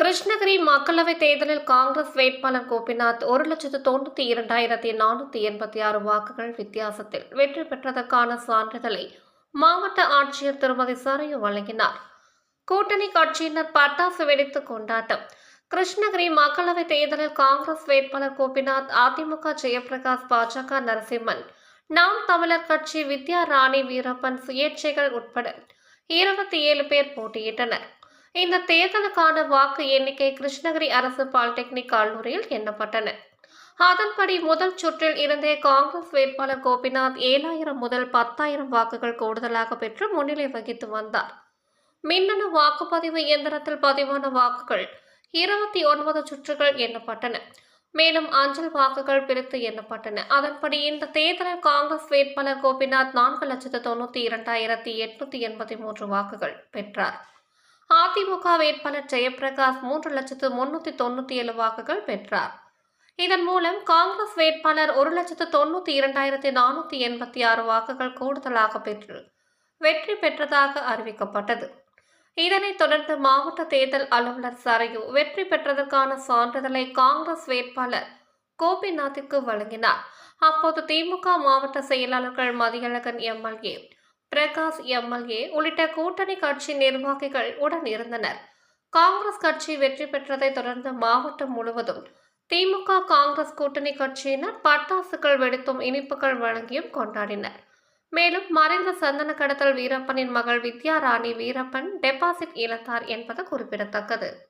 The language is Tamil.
கிருஷ்ணகிரி மக்களவைத் தேர்தலில் காங்கிரஸ் வேட்பாளர் கோபிநாத் ஒரு லட்சத்து தொண்ணூற்றி இரண்டாயிரத்தி நானூற்றி எண்பத்தி ஆறு வாக்குகள் வித்தியாசத்தில் வெற்றி பெற்றதற்கான சான்றிதழை மாவட்ட ஆட்சியர் திருமதி சரையு வழங்கினார். கூட்டணி கட்சியினர் பட்டாசு வெடித்து கொண்டாட்டம். கிருஷ்ணகிரி மக்களவைத் தேர்தலில் காங்கிரஸ் வேட்பாளர் கோபிநாத் அதிமுக ஜெயபிரகாஷ் பாஜக நரசிம்மன் நாம் தமிழர் கட்சி வித்யா ராணி வீரப்பன் சுயேட்சைகள் உட்பட இருபத்தி ஏழு பேர் போட்டியிட்டனர். இந்த தேர்தலுக்கான வாக்கு எண்ணிக்கை கிருஷ்ணகிரி அரசு பாலிடெக்னிக் கல்லூரியில் எண்ணப்பட்டன. அதன்படி முதல் சுற்றில் இருந்தே காங்கிரஸ் வேட்பாளர் கோபிநாத் ஏழாயிரம் முதல் பத்தாயிரம் வாக்குகள் கூடுதலாக பெற்று முன்னிலை வகித்து வந்தார். மின்னணு வாக்குப்பதிவு இயந்திரத்தில் பதிவான வாக்குகள் இருபத்தி ஒன்பது சுற்றுகள் எண்ணப்பட்டன. மேலும் அஞ்சல் வாக்குகள் பிரித்து எண்ணப்பட்டன. அதன்படி இந்த தேர்தலில் காங்கிரஸ் வேட்பாளர் கோபிநாத் நான்கு லட்சத்து தொண்ணூற்றி இரண்டாயிரத்தி எட்நூத்தி எண்பத்தி மூன்று வாக்குகள் பெற்றார். அதிமுக வேட்பாளர் ஜெயபிரகாஷ் மூன்று லட்சத்து முன்னூற்றி தொண்ணூற்றி ஏழு வாக்குகள் பெற்றார். இதன் மூலம் காங்கிரஸ் வேட்பாளர் ஒரு லட்சத்து தொண்ணூற்றி இரண்டாயிரத்தி நானூற்றி எண்பத்தி ஆறு வாக்குகள் கூடுதலாக பெற்று வெற்றி பெற்றதாக அறிவிக்கப்பட்டது. இதனைத் தொடர்ந்து மாவட்ட தேர்தல் அலுவலர் சரையு வெற்றி பெற்றதற்கான சான்றிதழை காங்கிரஸ் வேட்பாளர் கோபிநாத்திற்கு வழங்கினார். அப்போது திமுக மாவட்ட செயலாளர்கள் மதியழகன் எம்எல்ஏ பிரகாஷ் எம்எல்ஏ உள்ளிட்ட கூட்டணி கட்சி நிர்வாகிகள் உடன் இருந்தனர். காங்கிரஸ் கட்சி வெற்றி பெற்றதைத் தொடர்ந்து மாவட்டம் முழுவதும் திமுக காங்கிரஸ் கூட்டணி கட்சியினர் பட்டாசுகள் வெடித்தும் இனிப்புகள் வழங்கியும் கொண்டாடினர். மேலும் மறைந்த சந்தன கடத்தல் வீரப்பனின் மகள் வித்யா ராணி வீரப்பன் டெபாசிட் இழந்தார் என்பது குறிப்பிடத்தக்கது.